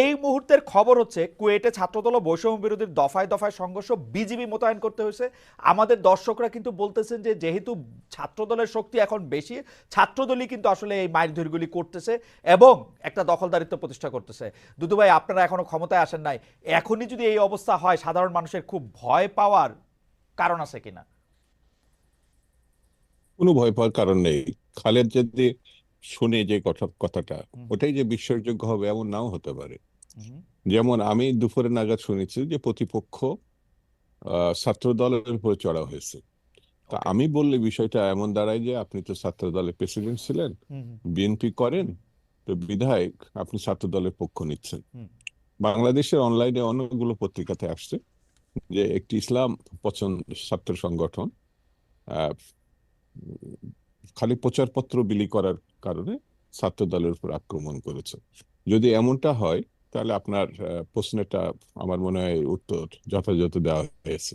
এই মুহূর্তের খবর হচ্ছে, কুয়েটে ছাত্রদল বৈষম্য বিরোধীর দফায় দফায় সংঘর্ষ বিজিবি মোতায়েন করতে হয়েছে। আমাদের দর্শকরা কিন্তু বলতেছেন যে, যেহেতু ছাত্রদলের শক্তি এখন বেশি, ছাত্রদলই কিন্তু আসলে এই মাইলধরগুলি করতেছে এবং একটা দখলদারিত্ব প্রতিষ্ঠা করতেছে। দুদু ভাই, আপনারা এখনও ক্ষমতায় আসেন নাই। এখনই যদি এই অবস্থা হয়, সাধারণ মানুষের খুব ভয় পাওয়ার কারণ আছে কিনা? কোনো ভয় পাওয়ার কারণ নেই। খালেদ যদি শুনে যে কথা কথাটা ওটাই যে বিশ্বাসযোগ্য হবে এমন নাও হতে পারে। যেমন আমি দুপুরে নাগাদ শুনেছি যে প্রতিপক্ষ ছাত্র দলের উপরে চড়া হয়েছে। তা আমি বললে বিষয়টা এমন দাঁড়ায় যে আপনি তো ছাত্র দলের প্রেসিডেন্ট ছিলেন বিএনপি করেন তো বিধায়ক আপনি ছাত্র দলের পক্ষ নিচ্ছেন। বাংলাদেশের অনলাইনে অনেকগুলো পত্রিকাতে আসছে যে একটি ইসলাম পছন্দ ছাত্র সংগঠন খালি প্রচারপত্র বিলি করার কারণে ছাত্র দলের উপর আক্রমণ করেছে। যদি এমনটা হয়, তাহলে আপনার প্রশ্নটা আমার মনে হয় উত্তর যথাযথ দেওয়া হয়েছে।